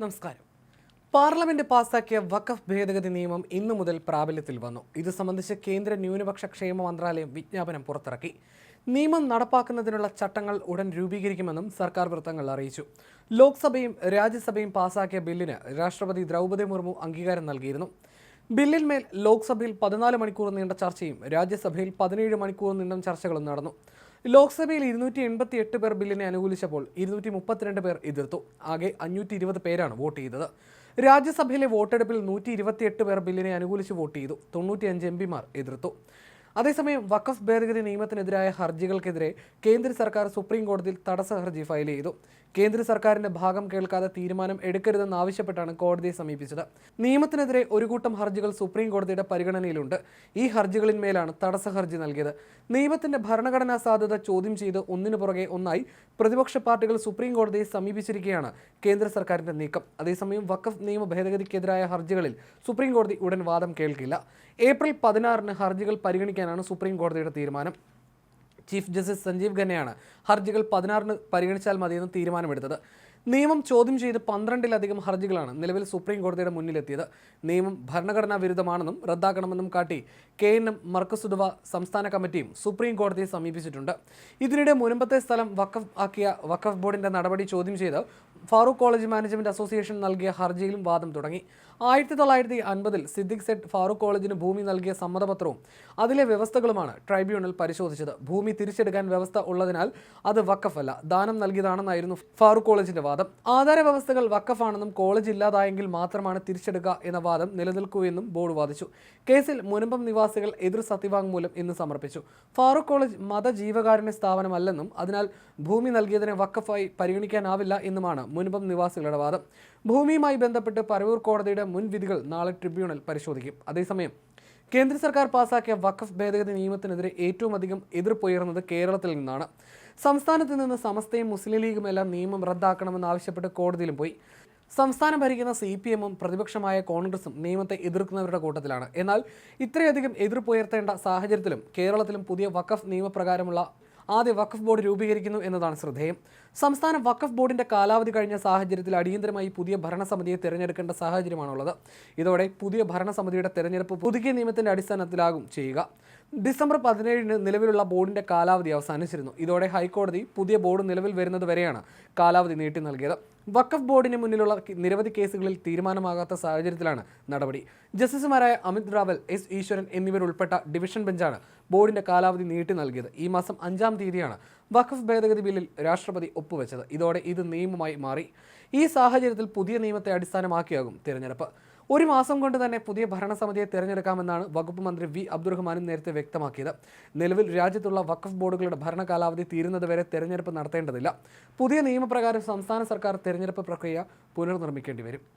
നമസ്കാരം. പാർലമെന്റ് പാസാക്കിയ വഖഫ് ഭേദഗതി നിയമം ഇന്നു മുതൽ പ്രാബല്യത്തിൽ വന്നു. ഇത് സംബന്ധിച്ച് കേന്ദ്ര ന്യൂനപക്ഷ ക്ഷേമ മന്ത്രാലയം വിജ്ഞാപനം പുറത്തിറക്കി. നിയമം നടപ്പാക്കുന്നതിനുള്ള ചട്ടങ്ങൾ ഉടൻ രൂപീകരിക്കുമെന്നും സർക്കാർ വൃത്തങ്ങൾ അറിയിച്ചു. ലോക്സഭയും രാജ്യസഭയും പാസാക്കിയ ബില്ലിന് രാഷ്ട്രപതി ദ്രൗപദി മുർമു അംഗീകാരം നൽകിയിരുന്നു. ബില്ലിന്മേൽ ലോക്സഭയിൽ പതിനാല് മണിക്കൂർ നീണ്ട ചർച്ചയും രാജ്യസഭയിൽ പതിനേഴ് മണിക്കൂർ നീണ്ട ചർച്ചകളും നടന്നു. ലോക്സഭയിൽ ഇരുന്നൂറ്റി എൺപത്തി എട്ട് പേർ ബില്ലിനെ അനുകൂലിച്ചപ്പോൾ ഇരുന്നൂറ്റി മുപ്പത്തിരണ്ട് പേർ എതിർത്തു. ആകെ അഞ്ഞൂറ്റി ഇരുപത് പേരാണ് വോട്ട് ചെയ്തത്. രാജ്യസഭയിലെ വോട്ടെടുപ്പിൽ നൂറ്റി ഇരുപത്തിയെട്ട് പേർ ബില്ലിനെ അനുകൂലിച്ച് വോട്ട് ചെയ്തു. തൊണ്ണൂറ്റിയഞ്ച് എം പിമാർ എതിർത്തു. അതേസമയം വഖഫ് ഭേദഗതി നിയമത്തിനെതിരായ ഹർജികൾക്കെതിരെ കേന്ദ്ര സർക്കാർ സുപ്രീം കോടതിയിൽ തടസ്സ ഹർജി ഫയൽ ചെയ്തു. കേന്ദ്ര സർക്കാരിന്റെ ഭാഗം കേൾക്കാതെ തീരുമാനം എടുക്കരുതെന്ന് ആവശ്യപ്പെട്ടാണ് കോടതിയെ സമീപിച്ചത്. നിയമത്തിനെതിരെ ഒരു കൂട്ടം ഹർജികൾ സുപ്രീം കോടതിയുടെ പരിഗണനയിലുണ്ട്. ഈ ഹർജികളിന്മേലാണ് തടസ്സ ഹർജി നൽകിയത്. നിയമത്തിന്റെ ഭരണഘടനാ സാധ്യത ചോദ്യം ചെയ്ത് ഒന്നിനു പുറകെ ഒന്നായി പ്രതിപക്ഷ പാർട്ടികൾ സുപ്രീം കോടതിയെ സമീപിച്ചിരിക്കുകയാണ് കേന്ദ്ര സർക്കാരിന്റെ നീക്കം. അതേസമയം വഖഫ് നിയമ ഭേദഗതിക്കെതിരായ ഹർജികളിൽ സുപ്രീം കോടതി ഉടൻ വാദം കേൾക്കില്ല. ഏപ്രിൽ പതിനാറിന് ഹർജികൾ പരിഗണിക്കാനാണ് സുപ്രീം കോടതിയുടെ തീരുമാനം. ചീഫ് ജസ്റ്റിസ് സഞ്ജീവ് ഖന്നയാണ് ഹർജികൾ പതിനാറിന് പരിഗണിച്ചാൽ മതിയെന്ന് തീരുമാനമെടുത്തത്. നിയമം ചോദ്യം ചെയ്ത് പന്ത്രണ്ടിലധികം ഹർജികളാണ് നിലവിൽ സുപ്രീം കോടതിയുടെ മുന്നിലെത്തിയത്. നിയമം ഭരണഘടനാ വിരുദ്ധമാണെന്നും റദ്ദാക്കണമെന്നും കാട്ടി കെ എൻ എം സംസ്ഥാന കമ്മിറ്റിയും സുപ്രീം കോടതിയെ സമീപിച്ചിട്ടുണ്ട്. ഇതിനിടെ മുൻപത്തെ സ്ഥലം വഖഫ് ആക്കിയ വഖഫ് ബോർഡിന്റെ നടപടി ചോദ്യം ചെയ്ത് ഫാറൂഖ് കോളേജ് മാനേജ്മെന്റ് അസോസിയേഷൻ നൽകിയ ഹർജിയിലും വാദം തുടങ്ങി. ആയിരത്തി തൊള്ളായിരത്തി അൻപതിൽ സിദ്ദിഖ് സെറ്റ് ഫാറൂഖ് കോളേജിന് ഭൂമി നൽകിയ സമ്മതപത്രവും അതിലെ വ്യവസ്ഥകളുമാണ് ട്രൈബ്യൂണൽ പരിശോധിച്ചത്. ഭൂമി തിരിച്ചെടുക്കാൻ വ്യവസ്ഥ ഉള്ളതിനാൽ അത് വക്കഫല്ല ദാനം നൽകിയതാണെന്നായിരുന്നു ഫാറൂഖ് കോളേജിന്റെ വാദം. ആധാര വ്യവസ്ഥകൾ വക്കഫാണെന്നും കോളേജ് ഇല്ലാതായെങ്കിൽ മാത്രമാണ് തിരിച്ചെടുക്കുക എന്ന വാദം നിലനിൽക്കൂ എന്നും ബോർഡ് വാദിച്ചു. കേസിൽ മുനമ്പം നിവാസികൾ എതിർ സത്യവാങ്മൂലം ഇന്ന് സമർപ്പിച്ചു. ഫാറൂഖ് കോളേജ് മതജീവകാരുണ്യ സ്ഥാപനമല്ലെന്നും അതിനാൽ ഭൂമി നൽകിയതിനെ വക്കഫായി പരിഗണിക്കാനാവില്ല എന്നുമാണ് മുൻപം നിവാസികളുടെ വാദം. ഭൂമിയുമായി ബന്ധപ്പെട്ട് പരവൂർ കോടതിയുടെ മുൻ വിധികൾ നാളെ ട്രിബ്യൂണൽ പരിശോധിക്കും. അതേസമയം കേന്ദ്ര സർക്കാർ പാസാക്കിയ വഖഫ് ഭേദഗതി നിയമത്തിനെതിരെ ഏറ്റവും അധികം എതിർപ്പുയർന്നത് കേരളത്തിൽ നിന്നാണ്. സംസ്ഥാനത്ത് നിന്ന് സമസ്തയും മുസ്ലിം ലീഗും എല്ലാം നിയമം റദ്ദാക്കണമെന്ന് ആവശ്യപ്പെട്ട് കോടതിയിലും പോയി. സംസ്ഥാനം ഭരിക്കുന്ന സി പി എമ്മും പ്രതിപക്ഷമായ കോൺഗ്രസും നിയമത്തെ എതിർക്കുന്നവരുടെ കൂട്ടത്തിലാണ്. എന്നാൽ ഇത്രയധികം എതിർപ്പുയർത്തേണ്ട സാഹചര്യത്തിലും കേരളത്തിലും പുതിയ വഖഫ് നിയമപ്രകാരമുള്ള ആദ്യ വഖഫ് ബോർഡ് രൂപീകരിക്കുന്നു എന്നതാണ് ശ്രദ്ധേയം. സംസ്ഥാന വഖഫ് ബോർഡിന്റെ കാലാവധി കഴിഞ്ഞ സാഹചര്യത്തിൽ അടിയന്തരമായി പുതിയ ഭരണസമിതിയെ തിരഞ്ഞെടുക്കേണ്ട സാഹചര്യമാണുള്ളത്. ഇതോടെ പുതിയ ഭരണസമിതിയുടെ തിരഞ്ഞെടുപ്പ് പുതുക്കിയ നിയമത്തിന്റെ അടിസ്ഥാനത്തിലാകും ചെയ്യുക. ഡിസംബർ പതിനേഴിന് നിലവിലുള്ള ബോർഡിന്റെ കാലാവധി അവസാനിച്ചിരുന്നു. ഇതോടെ ഹൈക്കോടതി പുതിയ ബോർഡ് നിലവിൽ വരുന്നത് വരെയാണ് കാലാവധി നീട്ടി നൽകിയത്. വഖഫ് ബോർഡിന് മുന്നിലുള്ള നിരവധി കേസുകളിൽ തീരുമാനമാകാത്ത സാഹചര്യത്തിലാണ് നടപടി. ജസ്റ്റിസുമാരായ അമിത് റാവൽ എസ് ഈശ്വരൻ എന്നിവരുൾപ്പെട്ട ഡിവിഷൻ ബെഞ്ചാണ് ബോർഡിന്റെ കാലാവധി നീട്ടി നൽകിയത്. ഈ മാസം അഞ്ചാം തീയതിയാണ് വഖഫ് ഭേദഗതി ബില്ലിൽ രാഷ്ട്രപതി ഒപ്പുവെച്ചത്. ഇതോടെ ഇത് നിയമമായി മാറി. ഈ സാഹചര്യത്തിൽ പുതിയ നിയമത്തെ അടിസ്ഥാനമാക്കിയാകും തിരഞ്ഞെടുപ്പ്. ഒരു മാസം കൊണ്ട് തന്നെ പുതിയ ഭരണസമിതിയെ തിരഞ്ഞെടുക്കാമെന്നാണ് വകുപ്പ് മന്ത്രി വി അബ്ദുറഹ്മാനും നേരത്തെ വ്യക്തമാക്കിയത്. നിലവിൽ രാജ്യത്തുള്ള വഖഫ് ബോർഡുകളുടെ ഭരണകാലാവധി തീരുന്നതുവരെ തെരഞ്ഞെടുപ്പ് നടത്തേണ്ടതില്ല. പുതിയ നിയമപ്രകാരം സംസ്ഥാന സർക്കാർ തെരഞ്ഞെടുപ്പ് പ്രക്രിയ പുനർനിർമ്മിക്കേണ്ടി വരും.